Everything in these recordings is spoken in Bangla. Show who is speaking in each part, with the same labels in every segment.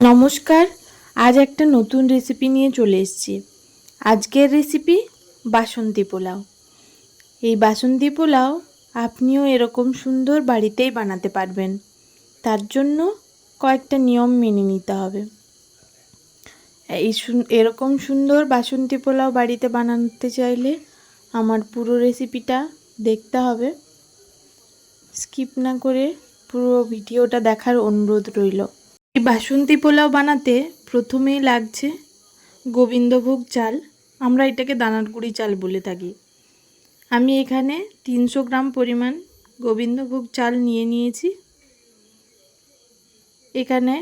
Speaker 1: নমস্কার, আজ একটা নতুন রেসিপি নিয়ে চলে এসেছি। আজকের রেসিপি বাসন্তী পোলাও। এই বাসন্তী পোলাও আপনিও এরকম সুন্দর বাড়িতেই বানাতে পারবেন। তার জন্য কয়েকটা নিয়ম মেনে নিতে হবে। এই এরকম সুন্দর বাসন্তী পোলাও বাড়িতে বানাতে চাইলে আমার পুরো রেসিপিটা দেখতে হবে। স্কিপ না করে পুরো ভিডিওটা দেখার অনুরোধ রইল। এই বাসন্তী পোলাও বানাতে প্রথমেই লাগছে গোবিন্দভোগ চাল। আমরা এটাকে দানার গুঁড়ি চাল বলে থাকি। আমি এখানে তিনশো গ্রাম পরিমাণ গোবিন্দভোগ চাল নিয়ে নিয়েছি। এখানে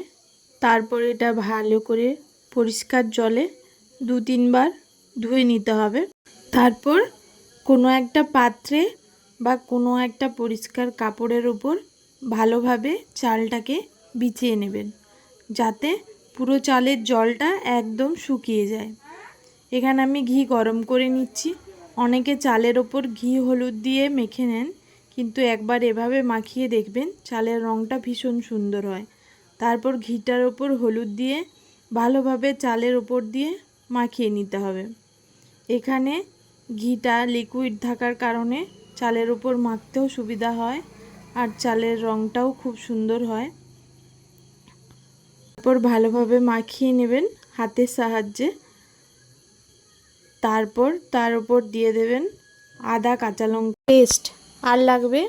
Speaker 1: তারপর এটা ভালো করে পরিষ্কার জলে দু তিনবার ধুয়ে নিতে হবে। তারপর কোনো একটা পাত্রে বা কোনো একটা পরিষ্কার কাপড়ের ওপর ভালোভাবে চালটাকে বিছিয়ে নেবেন, যাতে পুরো চালের জলটা একদম শুকিয়ে যায়। এখানে আমি ঘি গরম করে নিচ্ছি। অনেকে চালের ওপর ঘি, হলুদ দিয়ে মেখে নেন, কিন্তু একবার এভাবে মাখিয়ে দেখবেন চালের রঙটা ভীষণ সুন্দর হয়। তারপর ঘিটার ওপর হলুদ দিয়ে ভালোভাবে চালের ওপর দিয়ে মাখিয়ে নিতে হবে। এখানে ঘিটা লিকুইড থাকার কারণে চালের ওপর মাখতেও সুবিধা হয় আর চালের রঙটাও খুব সুন্দর হয়। তারপর ভালোভাবে মাখিয়ে নেবেন হাতের সাহায্যে। তারপর তার উপর দিয়ে দেবেন আদা, কাঁচা লঙ্কা পেস্ট আর লাগবে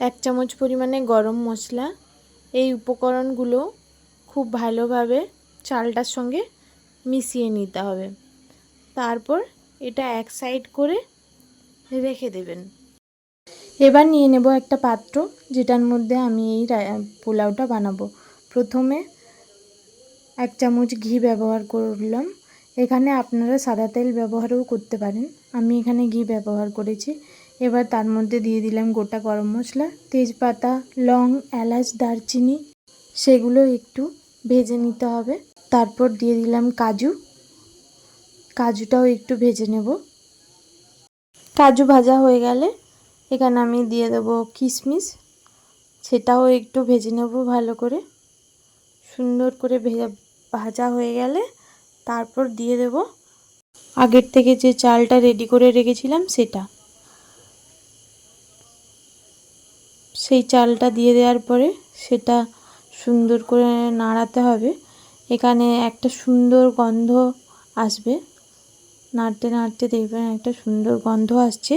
Speaker 1: এক চামচ পরিমাণে গরম মশলা। এই উপকরণগুলো খুব ভালোভাবে চালটার সঙ্গে মিশিয়ে নিতে হবে। তারপর এটা এক সাইড করে রেখে দেবেন। এবার নিয়ে নেব একটা পাত্র যেটার মধ্যে আমি এই পোলাওটা বানাবো। প্রথমে এক চামচ ঘি ব্যবহার করলাম। এখানে আপনারা সাদা তেল ব্যবহারও করতে পারেন। আমি এখানে ঘি ব্যবহার করেছি। এবার তার মধ্যে দিয়ে দিলাম গোটা গরম মশলা, তেজপাতা, লং, এলাচ, দারচিনি, সেগুলো একটু ভেজে নিতে হবে। তারপর দিয়ে দিলাম কাজু। কাজুটাও একটু ভেজে নেব। কাজু ভাজা হয়ে গেলে এখানে আমি দিয়ে দেবো কিশমিশ। সেটাও একটু ভেজে নেব ভালো করে। সুন্দর করে ভেজা ভাজা হয়ে গেলে তারপর দিয়ে দেব। আগের থেকে যে চালটা রেডি করে রেখেছিলাম সেটা। সেই চালটা দিয়ে দেওয়ার পরে সেটা সুন্দর করে নাড়াতে হবে। এখানে একটা সুন্দর গন্ধ আসবে। নাড়তে নাড়তে দেখবেন একটা সুন্দর গন্ধ আসছে।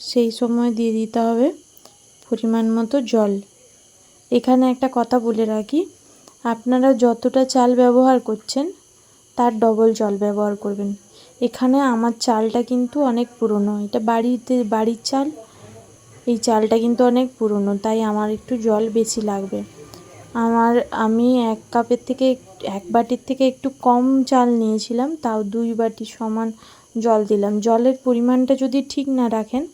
Speaker 1: সেই সময় দিয়ে দিতে হবে পরিমাণ মতো জল। এখানে একটা কথা বলে রাখি আপনারা যতটা চাল ব্যবহার করছেন, তার ডবল জল ব্যবহার করবেন। এখানে আমার চালটা কিন্তু অনেক পুরনো। এটা বাড়িতে, বাড়ির চাল। এই চালটা কিন্তু অনেক পুরনো, তাই আমার একটু জল বেশি লাগবে। আমার, আমি এক কাপের থেকে এক- বাটির থেকে একটু কম চাল নিয়েছিলাম, তাও দুই বাটি সমান জল দিলাম। জলের পরিমাণটা যদি ঠিক না রাখেন,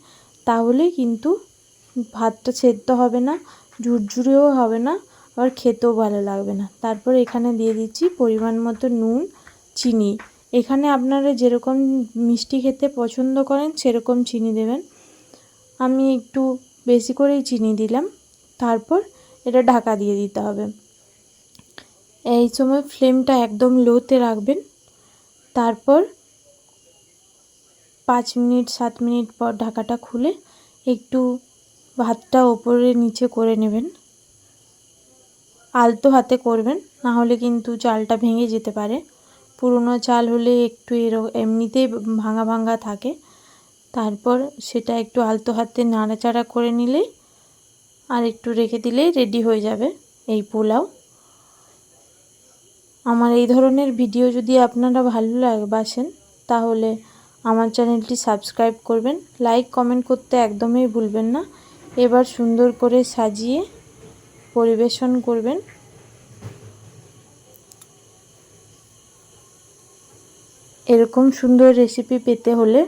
Speaker 1: তাহলে কিন্তু ভাতটা সেদ্ধ হবে না, ঝুরঝুরেও হবে না। আবার খেতেও ভালো লাগবে না। তারপর এখানে দিয়ে দিচ্ছি পরিমাণ মতো নুন, চিনি। এখানে আপনারা যেরকম মিষ্টি খেতে পছন্দ করেন, সেরকম চিনি দেবেন। আমি একটু বেশি করেই চিনি দিলাম। তারপর এটা ঢাকা দিয়ে দিতে হবে। এই সময় ফ্লেমটা একদম লোতে রাখবেন। তারপর পাঁচ মিনিট, সাত মিনিট পর ঢাকাটা খুলে একটু ভাতটা ওপরে নিচে করে নেবেন। আলতো হাতে করবেন, না হলে কিন্তু চালটা ভেঙে যেতে পারে। পুরনো চাল হলে একটু এরো এমনিতেই ভাঙা ভাঙা থাকে। তারপর সেটা একটু আলতো হাতে নাড়াচাড়া করে নিলেই আর একটু রেখে দিলেই রেডি হয়ে যাবে এই পোলাও। আমার এই ধরনের ভিডিও যদি আপনারা ভালো লাগে, বাসেন, তাহলে আমার চ্যানেলটি সাবস্ক্রাইব করবেন। লাইক, কমেন্ট করতে একদমই ভুলবেন না। এবার সুন্দর করে সাজিয়ে পরিবেশন করবেন। এরকম সুন্দর রেসিপি পেতে হলে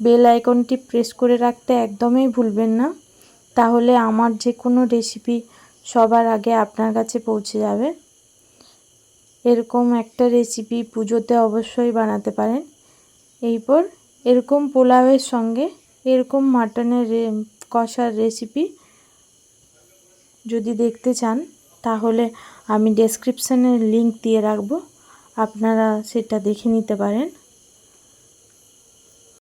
Speaker 1: বেল আইকনটি প্রেস করে রাখতে একদমই ভুলবেন না। তাহলে আমার যে কোনো রেসিপি সবার আগে আপনার কাছে পৌঁছে যাবে। এরকম একটা রেসিপি পুজোতে অবশ্যই বানাতে পারেন। এরপর এরকম পোলাওয়ের সঙ্গে এরকম মাটনের কষার রেসিপি যদি দেখতে চান তাহলে আমি ডেসক্রিপশানে লিঙ্ক দিয়ে রাখব। আপনারা সেটা দেখে নিতে পারেন।